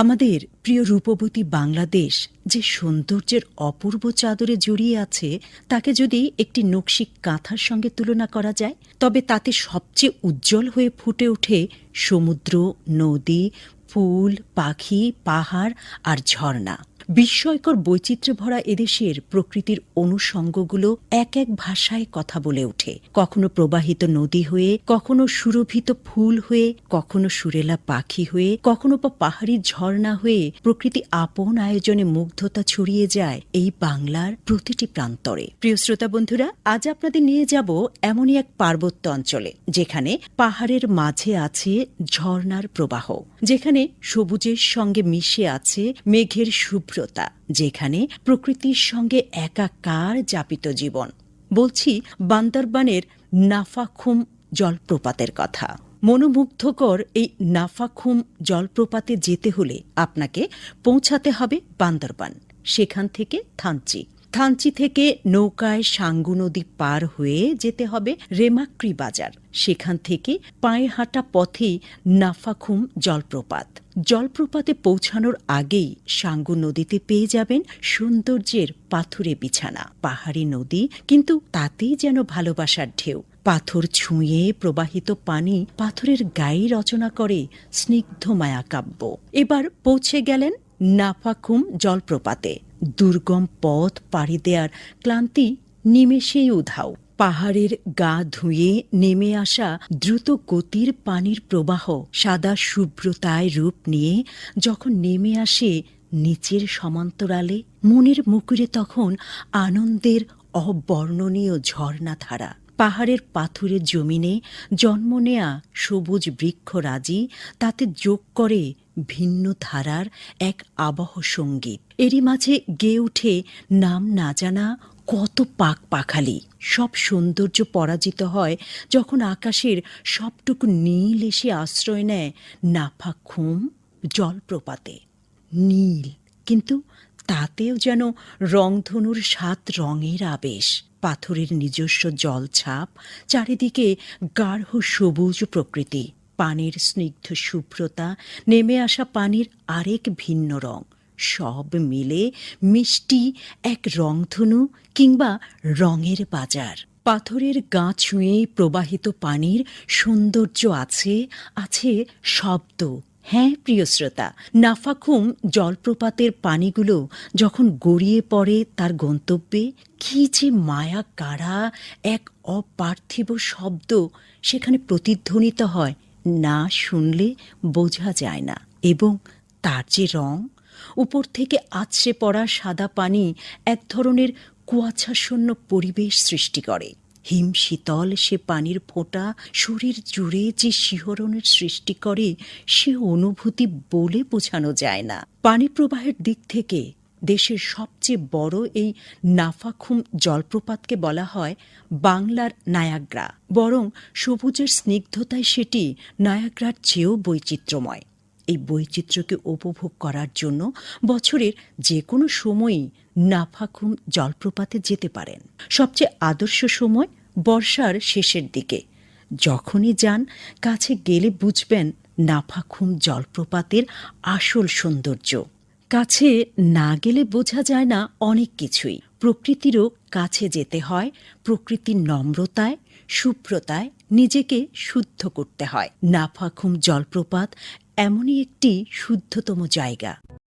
আমাদের প্রিয় রূপবতী বাংলাদেশ যে সৌন্দর্যের অপূর্ব চাদরে জড়িয়ে আছে, তাকে যদি একটি নকশি কাঁথার সঙ্গে তুলনা করা যায়, তবে তাতে সবচেয়ে উজ্জ্বল হয়ে ফুটে ওঠে সমুদ্র, নদী ফুল, পাখি, পাহাড় আর ঝর্ণা। বিস্ময়কর বৈচিত্র্য ভরা এদেশের প্রকৃতির অনুষঙ্গগুলো এক এক ভাষায় কথা বলে ওঠে। কখনো প্রবাহিত নদী হয়ে, কখনো সুরভিত ফুল হয়ে, কখনো সুরেলা পাখি হয়ে, কখনো বা পাহাড়ি ঝর্ণা হয়ে প্রকৃতি আপন আয়োজনে মুগ্ধতা ছড়িয়ে যায় এই বাংলার প্রতিটি প্রান্তরে। প্রিয় শ্রোতা বন্ধুরা, আজ আপনাদের নিয়ে যাব এমনই এক পার্বত্য অঞ্চলে, যেখানে পাহাড়ের মাঝে আছে ঝর্ণার প্রবাহ। যেখানে সবুজের সঙ্গে মিশে আছে মেঘের শুভ্রতা যেখানে প্রকৃতির সঙ্গে একাকার যাপিত জীবন। বলছি, বান্দরবানের নাফাখুম জলপ্রপাতের কথা। মনোমুগ্ধকর এই নাফাখুম জলপ্রপাতে যেতে হলে আপনাকে পৌঁছাতে হবে বান্দরবান। সেখান থেকে থানচি। থানচি থেকে নৌকায় সাঙ্গু নদী পার হয়ে যেতে হবে রেমাক্রি বাজার। সেখান থেকে পায়ে হাঁটা পথেই নাফাখুম জলপ্রপাত। জলপ্রপাতে পৌঁছানোর আগেই সাঙ্গু নদীতে পেয়ে যাবেন সৌন্দর্যের পাথুরে বিছানা। পাহাড়ি নদী, কিন্তু তাতেই যেন ভালোবাসার ঢেউ। পাথর ছুঁয়ে প্রবাহিত পানি পাথরের গায়ে রচনা করে স্নিগ্ধ মায়াকাব্য। এবার পৌঁছে গেলেন নাফাখুম জলপ্রপাতে। দুর্গম পথ পাড়ি দেয়ার ক্লান্তি নিমেষেই উধাও। পাহাড়ের গা ধুয়ে নেমে আসা দ্রুত গতির পানির প্রবাহ সাদা শুভ্রতায় রূপ নিয়ে যখন নেমে আসে নিচের সমান্তরালে, মনের মুকুরে তখন আনন্দের অবর্ণনীয় ঝর্ণাধারা। পাহাড়ের পাথুরে জমিনে জন্ম নেয়া সবুজ বৃক্ষরাজি তাতে যোগ করে ভিন্ন ধারার এক আবহ সংগীত। এরই মাঝে গেয়ে উঠে নাম না জানা কত পাক পাখালি। সব সৌন্দর্য পরাজিত হয় যখন আকাশের সবটুকু নীল এসে আশ্রয় নেয় নাফা খুম জলপ্রপাতে। নীল, কিন্তু তাতেও যেন রংধনুর সাত রঙের আবেশ। পাথরের নিজস্ব জলছাপ, চারিদিকে গাঢ় সবুজ প্রকৃতি, পানির স্নিগ্ধ শুভ্রতা, নেমে আসা পানির আরেক ভিন্ন রং। সব মিলে মিষ্টি এক রংধনু কিংবা রঙের বাজার। পাথরের গা ছুঁয়ে প্রবাহিত পানির সৌন্দর্য আছে আছে শব্দ হ্যাঁ প্রিয় শ্রোতা নাফাখুম জলপ্রপাতের পানিগুলো যখন গড়িয়ে পড়ে তার গন্তব্যে, কি যে মায়া কাড়া এক অপার্থিব শব্দ সেখানে প্রতিধ্বনিত হয়, না শুনলে বোঝা যায় না। এবং তার যে রং, উপর থেকে আছড়ে পড়া সাদা পানি এক ধরনের কুয়াশাশূন্য পরিবেশ সৃষ্টি করে। হিম শীতল সে পানির ফোঁটা, শরীর জুড়ে যে শিহরণের সৃষ্টি করে, সে অনুভূতি বলে বোঝানো যায় না। পানি প্রবাহের দিক থেকে দেশের সবচেয়ে বড় এই নাফাখুম জলপ্রপাতকে বলা হয় বাংলার নায়াগ্রা। বরং সবুজের স্নিগ্ধতায় সেটি নায়াগ্রার চেয়েও বৈচিত্র্যময়। এই বৈচিত্র্যকে উপভোগ করার জন্য বছরের যে কোনো সময়ই নাফাখুম জলপ্রপাতে যেতে পারেন। সবচেয়ে আদর্শ সময় বর্ষার শেষের দিকে। যখনই যান, কাছে গেলে বুঝবেন নাফাখুম জলপ্রপাতের আসল সৌন্দর্য। কাছে না গেলে বোঝা যায় না অনেক কিছুই। প্রকৃতিরও কাছে যেতে হয়, প্রকৃতির নম্রতায় শুভ্রতায় নিজেকে শুদ্ধ করতে হয়। নাফাখুম জলপ্রপাত এমনই একটি শুদ্ধতম জায়গা।